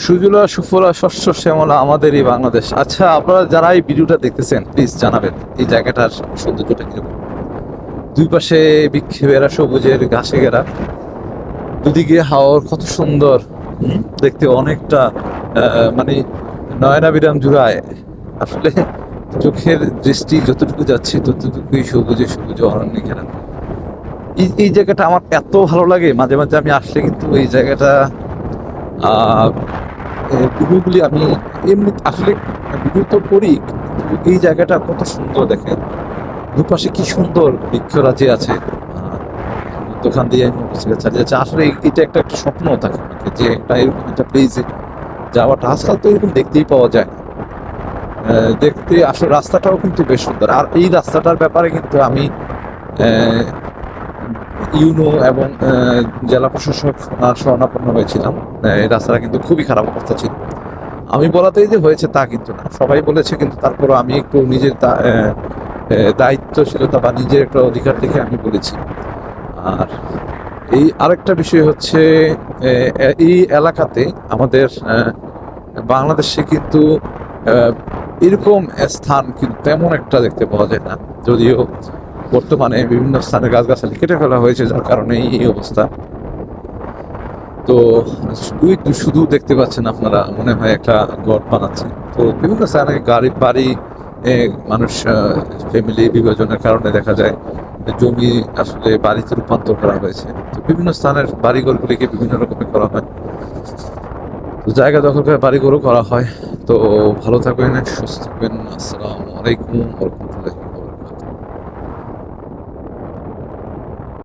সুজলা, সুফলা, শস্য শ্যামলা আমাদেরই বাংলাদেশ। আচ্ছা আপনারা যারা এই ভিডিওটা দেখতেছেন প্লিজ জানাবেন, এই জায়গাটার সৌন্দর্যটা কীরকম? দুই পাশে বিক্ষেপেরা, সবুজের ঘাসে ঘেরা। দুদিকে হাওয়ার কত সুন্দর। দেখতে অনেকটা মানে নয়নাবিরাম জুড়ায়। আসলে চোখের দৃষ্টি যতটুকু যাচ্ছে, ততটুকুই সবুজে, সবুজ অরণ্যে ঘেরা। এই এই জায়গাটা আমার এত ভালো লাগে, মাঝে মাঝে আমি আসলে কিন্তু এই জায়গাটা ভিডিওগুলি আমি এমনি আসলে ভিডিও তো করি এই জায়গাটা কত সুন্দর দেখেন। দুপাশে কি সুন্দর বৃক্ষরাজি আছে। দোকান দিয়ে আমি মোটরসাইকেল চালিয়ে যাচ্ছি। আসলে এটা একটা একটা স্বপ্ন থাকে যে একটা এরকম একটা প্লেসে যাওয়াটা। আজকাল তো এরকম দেখতেই পাওয়া যায়। দেখতে আসলে রাস্তাটাও কিন্তু বেশ সুন্দর। আর এই রাস্তাটার ব্যাপারে কিন্তু আমি ইউনো এবং জেলা প্রশাসক ওনার শরণাপন্ন হয়েছিলাম। এই রাস্তাটা কিন্তু খুবই খারাপ অবস্থা ছিল। আমি বলাতেই যে হয়েছে তা কিন্তু না। সবাই বলেছে কিন্তু তারপরও আমি একটু নিজের দায়িত্বশীলতা বা নিজের একটা অধিকার দেখে আমি বলেছি। আর এই আরেকটা বিষয় হচ্ছে এই এলাকাতে আমাদের বাংলাদেশে কিন্তু এরকম স্থান কিন্তু তেমন একটা দেখতে পাওয়া যায় না। যদিও বর্তমানে বিভিন্ন স্থানে গাছগাছালি কেটে ফেলা হয়েছে, যার কারণে এই অবস্থা। তো তো শুধু দেখতে পাচ্ছেন আপনারা, মনে হয় একটা গড় বানাচ্ছে। তো বিভিন্ন স্থানে গাড়ি, বাড়ি মানুষ ফ্যামিলি বিভাজনের কারণে দেখা যায় জমি আসলে বাড়িতে রূপান্তর করা হয়েছে। তো বিভিন্ন স্থানের বাড়িঘরগুলিকে বিভিন্ন রকমের করা হয়। তো জায়গা দখল করে বাড়িঘরও করা হয়। তো ভালো থাকবেন, সুস্থ থাকবেন। আসসালামু আলাইকুম রহমতুল্লাহ।